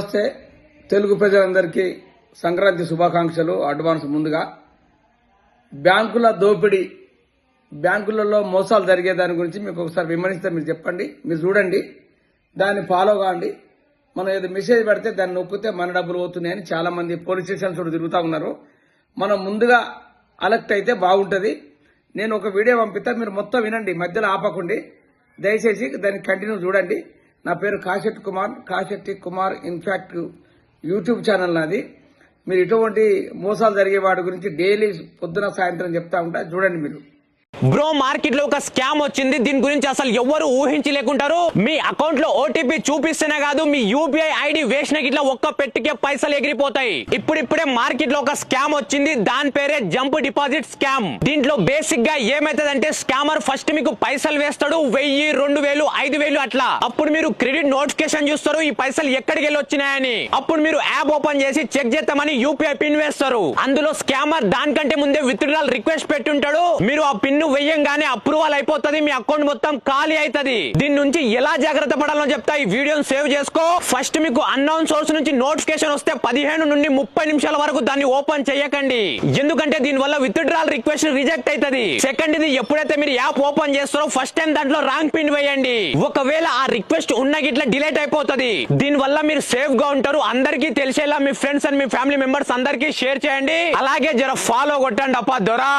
నమస్తే. తెలుగు ప్రజలందరికీ సంక్రాంతి శుభాకాంక్షలు. అడ్వాన్స్ ముందుగా బ్యాంకుల దోపిడీ బ్యాంకులలో మోసాలు జరిగే దాని గురించి మీకు ఒకసారి విమర్శిస్తే మీరు చెప్పండి. మీరు చూడండి. దాన్ని ఫాలో కాండి. మనం ఏదో మెసేజ్ పెడితే దాన్ని నొక్కితే మన డబ్బులు పోతున్నాయని చాలా మంది పోలీస్ స్టేషన్స్ తిరుగుతూ ఉన్నారు. మనం ముందుగా అలర్ట్ అయితే బాగుంటుంది. నేను ఒక వీడియో పంపిస్తా. మీరు మొత్తం వినండి. మధ్యలో ఆపకండి. దయచేసి దాన్ని కంటిన్యూ చూడండి. నా పేరు Kasetti Kumar Kasetti Kumar in fact YouTube channel నాది. మీరు ఇటువంటి మోసాలు జరిగే వాటి గురించి డైలీ పొద్దున సాయంత్రం చెప్తా ఉంటా. చూడండి మీరు. బ్రో మార్కెట్లో ఒక స్కామ్ వచ్చింది. దీని గురించి అసలు ఎవరు ఊహించలేకుంటారు. మీ అకౌంట్లో ఓటీపీ చూపిస్తేనే కాదు మీ యూపీఐ ఐడి వేసిన గిట్లా ఒక్క పెట్టికే పైసలు ఎగిరిపోతాయి. ఇప్పుడిప్పుడే మార్కెట్లో ఒక స్కామ్ వచ్చింది. దాని పేరే జంప్ డిపాజిట్ స్కామ్ దీంట్లో బేసిక్గా ఏమైతుందంటే స్కామర్ ఫస్ట్ మీకు పైసలు వేస్తాడు వెయ్యి రెండు వేలు ఐదు వేలు అట్లా. అప్పుడు మీరు క్రెడిట్ నోటిఫికేషన్ చూస్తారు ఈ పైసలు ఎక్కడికి వెళ్ళి వచ్చినాయని అప్పుడు మీరు యాప్ ఓపెన్ చేసి చెక్ చేద్దామని యూపీఐ పిన్ వేస్తారు. అందులో స్కామర్ దానికంటే ముందే విత్డ్రాల్ రిక్వెస్ట్ పెట్టుంటాడు. మీరు ఆ పిన్ వెయ్యంగానే అప్రూవల్ అయిపోతుంది మీ అకౌంట్ మొత్తం ఖాళీ అవుతుంది దీని నుంచి ఎలా జాగ్రత్త పడాలో చెప్తా ఈ వీడియోని సేవ్ చేసుకో. ఫస్ట్ మీకు అన్నౌన్ సోర్స్ నుంచి నోటిఫికేషన్ వస్తే పదిహేను నుండి ముప్పై నిమిషాల వరకు దాన్ని ఓపెన్ చేయకండి. ఎందుకంటే దీని వల్ల విత్డ్రాల్ రిక్వెస్ట్ రిజెక్ట్ అవుతుంది సెకండ్ ఇది ఎప్పుడైతే మీరు యాప్ ఓపెన్ చేస్తారో ఫస్ట్ టైం దాంట్లో రాంగ్ పిన్ వేయండి. ఒకవేళ ఆ రిక్వెస్ట్ ఉన్న గిట్ల డిలేట్ అయిపోతుంది. దీని వల్ల మీరు సేఫ్గా ఉంటారు. అందరికీ తెలిసేలా మీ ఫ్రెండ్స్ అండ్ మీ ఫ్యామిలీ మెంబర్స్ అందరికీ షేర్ చేయండి. అలాగే జర ఫాలో కొట్టండి అప్ప దొరా.